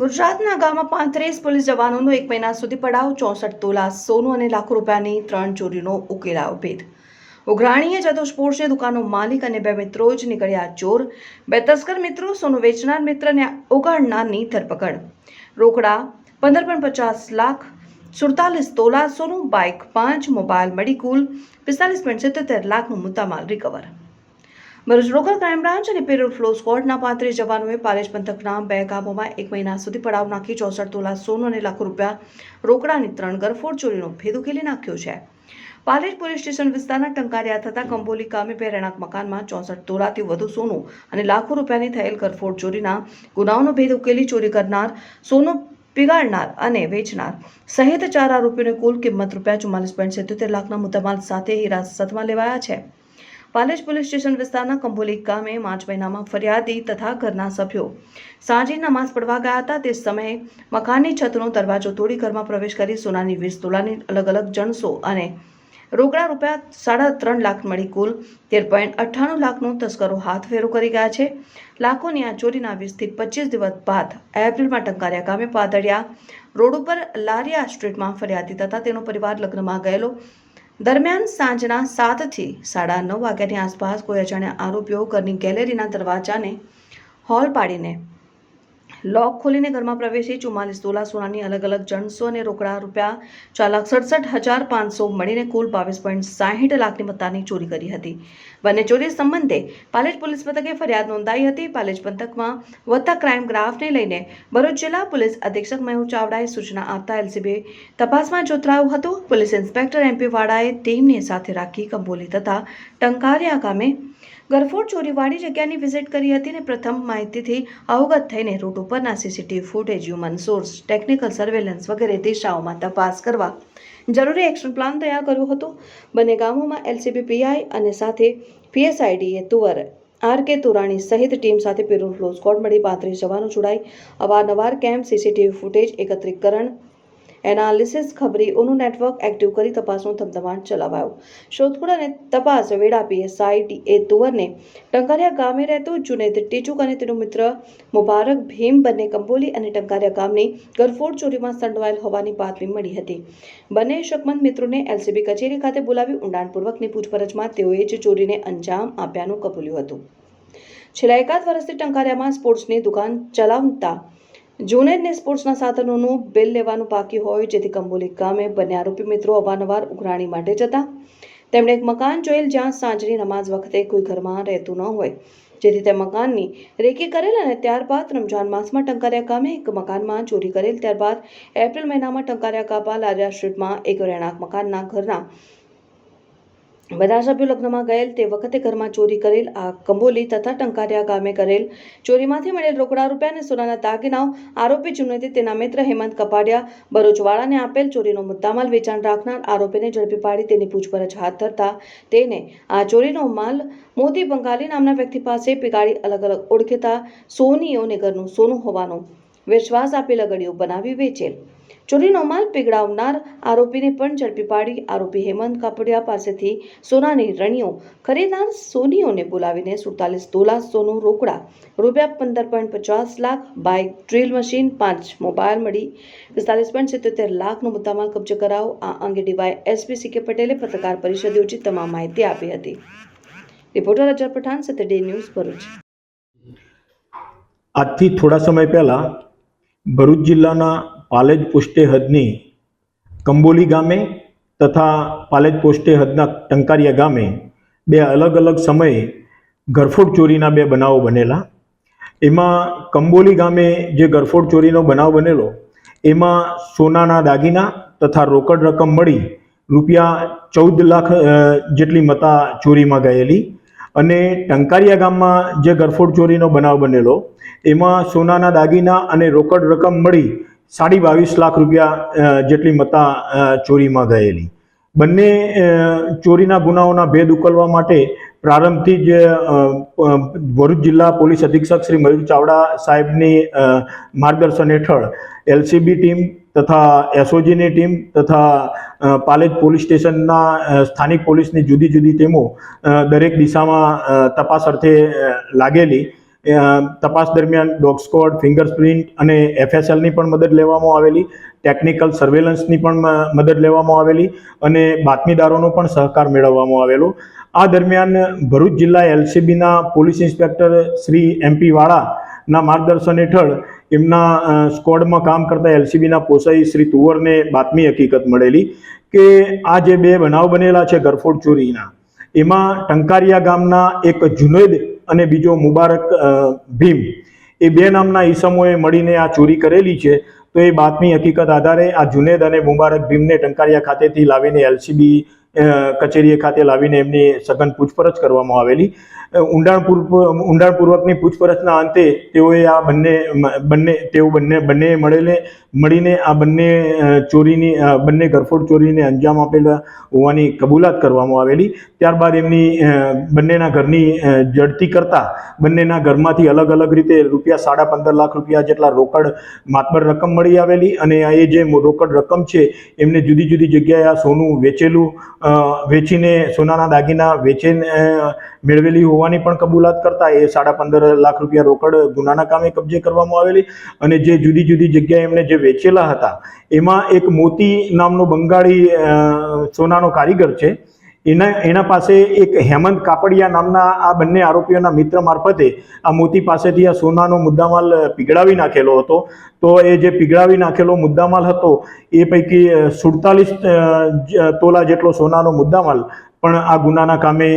ગુજરાતના ગામમાં પાંત્રીસ પોલીસ જવાનોનો એક મહિના સુધી પડાવ, ચોસઠ તોલા, સોનું અને લાખો રૂપિયાની ત્રણ ચોરીનો ઉકેલાયો ભેદ ઉઘરાણીએ જતો સ્પોર્ટ્સની દુકાનનો માલિક અને બે મિત્રો જ નીકળ્યા ચોર. બે તસ્કર મિત્રો, સોનું વેચનાર મિત્રને ઉગાડનારની ધરપકડ. રોકડા, પંદર પોઈન્ટ પચાસ લાખ, સુડતાલીસ તોલા સોનું, બાઇક પાંચ, મોબાઈલ મળી કુલ પિસ્તાલીસ પોઈન્ટ સિત્તોતેર લાખનું મુદ્દામાલ recover Bharuch local crime branch અને પેરોલ ફ્લો સ્કોડના પાંત્રીસ જવાનોએ પાલેજ પંથકના બે ગામોમાં એક મહિના સુધી પડાવ નાખી ચોસઠ તોલા સોનું અને લાખો રૂપિયા રોકડાની ત્રણ ગરફોડ ચોરીનો ભેદ ઉકેલી નાખ્યો છે. પાલેજ પોલીસ સ્ટેશન વિસ્તારના ટંકારિયા થતા કંબોલી ગામે બે રહેણાંક મકાનમાં ચોસઠ તોલાથી વધુ સોનું અને લાખો રૂપિયાની થયેલ ગરફોડ ચોરીના ગુનાઓનો ભેદ ઉકેલી ચોરી કરનાર, સોનું પીગાડનાર અને વેચનાર સહિત ચાર આરોપીઓને કુલ કિંમત રૂપિયા ચુમ્માલીસ પોઈન્ટ સિત્યોતેર લાખના મુદ્દામાલ સાથે હિરાસતમાં લેવાયા છે. પાલેજ પોલીસ સ્ટેશન વિસ્તારના કંબોલી ગામે માર્ચ મહિનામાં ફરિયાદી તથા ઘરના સભ્યો સાંજે નમાઝ પડવા ગયા હતા. તે સમયે મકાનની છતનો દરવાજો તોડી ઘરમાં પ્રવેશ કરી સોનાની વીસ તોલાની અલગ અલગ જણસો અને રોકડા રૂપિયા સાડા ત્રણ લાખ મળી કુલ તેર પોઈન્ટ અઠ્ઠાણું લાખનો તસ્કરો હાથ ફેરો કરી ગયા છે. લાખોની આ ચોરીના વીસથી પચીસ દિવસ બાદ એપ્રિલમાં ટંકારિયા ગામે પાદળિયા રોડ ઉપર લારિયા સ્ટ્રીટમાં ફરિયાદી તથા તેનો પરિવાર લગ્નમાં ગયેલો દરમિયાન સાંજના સાતથી સાડા નવ વાગ્યાની આસપાસ કોઈ અજાણ્યા આરોપીઓ ઘરની ગેલેરીના દરવાજાને હોલ પાડીને લોક ખોલીને ઘરમાં પ્રવેશી ચુમ્માલીસ તોલા સોનાની અલગ અલગ જણસો અને રોકડા રૂપિયા ચાર લાખ સડસઠ હજાર પાંચસો મળીને કુલ બાવીસ પોઈન્ટ સાહીઠ લાખની મત્તાની ચોરી કરી હતી. બંને ચોરી સંબંધે પાલેજ પોલીસ મથકે ફરિયાદ નોંધાઈ હતી. પાલેજ પંથકમાં વધતા ક્રાઇમ ગ્રાફને લઈને ભરૂચ જિલ્લા પોલીસ અધિક્ષક મયુર ચાવડાએ સૂચના આપતા એલસીબી તપાસમાં જોતરાયું હતું. પોલીસ ઇન્સ્પેક્ટર એમપી વાડાએ ટીમને સાથે રાખી કંબોલી તથા ટંકારિયા ગામે ગરફોડ ચોરીવાળી જગ્યાની વિઝિટ કરી હતી અને પ્રથમ માહિતીથી અવગત થઈને રૂટ ઉપરના CCTV footage human source technical surveillance વગેરે દિશાઓમાં તપાસ કરવા જરૂરી એક્શન પ્લાન તૈયાર કર્યો હતો. બંને ગામોમાં એલસીબી પીઆઈ અને સાથે પીએસઆઈડીએ તુવર આર કે તુરાણી સહિત ટીમ સાથે પેરોલ ફ્લો સ્કોડ મળી પાંત્રીસ જવાનો જોડાઈ. અવારનવાર કેમ્પ, સીસીટીવી ફૂટેજ એકત્રીકરણ એનાલિસિસ ખબરીઓનું નેટવર્ક એક્ટિવ કરી તપાસનો ધમધમાટ ચલાવાયો. શોધખોળ અને તપાસ વેડા પીએસઆઈ એ તુવરને ટંકારિયા ગામે રહેતો જુનેદ ટીચુક અને તેનો મિત્ર મુબારક ભીમ બંને કંબોલી અને ટંકારિયા ગામની ગરફોડ ચોરીમાં સંડવાયેલ હોવાની બાતમી મળી હતી. બંને શકમંદ મિત્રોને એલસીબી કચેરી ખાતે બોલાવી ઊંડાણપૂર્વકની પૂછપરછમાં તેઓએ જ ચોરીને અંજામ આપ્યાનું કબૂલ્યું હતું. છેલ્લા એકાદ વર્ષથી ટંકારિયામાં સ્પોર્ટ્સની દુકાન ચલાવતા જુનેદને સ્પોર્ટ્સના સાધનોનું બિલ લેવાનું બાકી હોય, જેથી કંબોલી ગામે બંને આરોપી મિત્રો અવારનવાર ઉઘરાણી માટે જતા. તેમણે એક મકાન જોયેલ જ્યાં સાંજની નમાઝ વખતે કોઈ ઘરમાં રહેતું ન હોય. જેથી તે મકાનની રેકી કરેલ અને ત્યારબાદ રમજાન માસમાં ટંકારિયા ગામે એક મકાનમાં ચોરી કરેલ. ત્યારબાદ એપ્રિલ મહિનામાં ટંકારિયા ગાબા લારિયા સ્ટ્રીટમાં એક રહેણાંક મકાનના ઘરના બધા સભ્યો લગ્નમાં ગયેલ તે વખતે ઘરમાં ચોરી કરેલ, આ કંબોલી તથા ટંકારિયા ગામે કરેલ. ચોરીમાંથી મળેલ રોકડા રૂપિયા અને સોનાના દાગીનાઓ આરોપી જુનેદે તેના મિત્ર હેમંત કપાડિયા, બરોજવાળાને આપેલ ચોરીનો મુદ્દામાલ વેચાણ રાખનાર આરોપીને ઝડપી પાડી તેની પૂછપરછ હાથ ધરતા તેને આ ચોરીનો માલ મોતી બંગાલી નામના વ્યક્તિ પાસે પીગાડી અલગ અલગ ઓળખેતા સોનીઓને ઘરનું સોનું હોવાનો વિશ્વાસ આપી લગડીઓ બનાવી વેચેલ ચોરીનો માલ પીગળાવનાર આરોપીને પણ ઝડપી પાડી. આરોપી હેમંત કાપડિયા પાસેથી સોનાની રણીઓ ખરીદનાર સોનીઓને બોલાવીને સુડતાલીસ તોલા સોનું રોકડા, રૂપિયા પંદર પોઈન્ટ પચાસ લાખ, બાઇક, ડ્રીલ મશીન, પાંચ મોબાઈલ મળી. પિસ્તાલીસ પોઈન્ટ સિત્તોતેર લાખનો મુદ્દામાલ કબજે કરાવો આ અંગે ડીવાય એસપી સી કે પટેલે પત્રકાર પરિષદ યોજી તમામ માહિતી આપી હતી. રિપોર્ટર અજર પઠાણ સતડે ન્યૂઝ ભરૂચ. આજથી થોડા સમય પહેલાં ભરૂચ જિલ્લાના પાલેજ પોસ્ટે હદની કંબોલી ગામે તથા પાલેજ પોસ્ટે હદના ટંકારિયા ગામે બે અલગ અલગ સમયે ગરફોડ ચોરીના બે બનાવો બનેલા. એમાં કંબોલી ગામે જે ગરફોડ ચોરીનો બનાવ બનેલો, એમાં સોનાના દાગીના તથા રોકડ રકમ મળી રૂપિયા ચૌદ લાખ જેટલી મતા ચોરીમાં ગયેલી. અને ટંકારિયા ગામમાં જે ગરફોડ ચોરીનો બનાવ બનેલો, એમાં સોનાના દાગીના અને રોકડ રકમ મળી સાડી બાવીસ લાખ રૂપિયા જેટલી મતા ચોરીમાં ગયેલી. બંને ચોરીના ગુનાઓના ભેદ ઉકલવા માટે પ્રારંભથી જ ભરૂચ જિલ્લા પોલીસ અધિક્ષક શ્રી મયુર ચાવડા સાહેબની માર્ગદર્શન હેઠળ એલસીબી ટીમ તથા એસઓજીની ટીમ તથા પાલેજ પોલીસ સ્ટેશનના સ્થાનિક પોલીસની જુદી જુદી ટીમો દરેક દિશામાં તપાસ અર્થે લાગેલી. તપાસ દરમિયાન ડોગ સ્કોડ ફિંગરપ્રિન્ટ અને એફએસએલની પણ મદદ લેવામાં આવેલી. ટેકનિકલ સર્વેલન્સની પણ મદદ લેવામાં આવેલી અને બાતમીદારોનો પણ સહકાર મેળવવામાં આવેલો. આ દરમિયાન ભરૂચ જિલ્લા એલસીબીના પોલીસ ઇન્સ્પેક્ટર શ્રી એમપી વાળાના માર્ગદર્શન હેઠળ એમના સ્કોડમાં કામ કરતા એલસીબીના પોસાઈ શ્રી તુવરને બાતમી હકીકત મળેલી કે આ જે બે બનાવ બનેલા છે ગરફોડ ચોરીના, એમાં ટંકારિયા ગામના એક જુનેદ અને બીજો મુબારક ભીમ, એ બે નામના ઈસમોએ મળીને આ ચોરી કરેલી છે. તો એ બાતમી હકીકત આધારે આ જુનેદ અને મુબારક ભીમને ટંકારિયા ખાતેથી લાવીને એલસીબી કચેરીએ ખાતે લાવીને એમની સઘન પૂછપરછ કરવામાં આવેલી. ઊંડાણપૂર્વક ઊંડાણપૂર્વકની પૂછપરછના અંતે તેઓએ આ બંને બંને, તેઓ બંને બંને મળેલે મળીને આ બંને ચોરીની બંને ગરફોડ ચોરીને અંજામ આપેલા હોવાની કબૂલાત કરવામાં આવેલી. ત્યારબાદ એમની બંનેના ઘરની જડતી કરતા બંનેના ઘરમાંથી અલગ અલગ રીતે રૂપિયા સાડા પંદર લાખ રૂપિયા જેટલા રોકડ માતબર રકમ મળી આવેલી અને આ એ જે રોકડ રકમ છે એમને જુદી જુદી જગ્યાએ આ સોનું વેચેલું વેચીને સોનાના દાગીના વેચીને મેળવેલી હોવાની પણ કબૂલાત કરતા એ સાડા પંદર લાખ રૂપિયા રોકડ ગુનાના કામે કબજે કરવામાં આવેલી અને જે જુદી જુદી જગ્યાએ એમને જે વેચેલા હતા. એમાં એક મોતી નામનો બંગાળી સોનાનો કારીગર છે. એના એના પાસે એક હેમંત કાપડિયા નામના આ બંને આરોપીઓના મિત્ર મારફતે આ મોતી પાસેથી આ સોનાનો મુદ્દામાલ પીગળાવી નાખેલો હતો. તો એ જે પીગળાવી નાખેલો મુદ્દામાલ હતો, એ પૈકી સુડતાલીસ તોલા જેટલો સોનાનો મુદ્દામાલ પણ આ ગુનાના કામે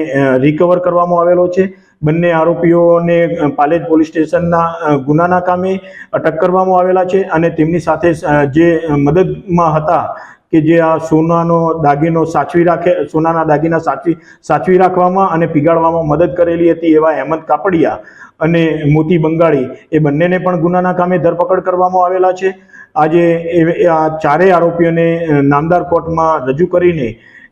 રિકવર કરવામાં આવેલો છે. બંને આરોપીઓને પાલેજ પોલીસ સ્ટેશનના ગુનાના કામે અટક કરવામાં આવેલા છે અને તેમની સાથે જે મદદમાં હતા કે જે આ સોનાનો દાગીનો સાચવી રાખે, સોનાના દાગીના સાચવી સાચવી રાખવામાં અને પીગાળવામાં મદદ કરેલી હતી એવા હેમંત કાપડિયા અને મોતી બંગાળી એ બંનેને પણ ગુનાના કામે ધરપકડ કરવામાં આવેલા છે. આજે આ ચારેય આરોપીઓને નામદાર કોર્ટમાં રજૂ કરીને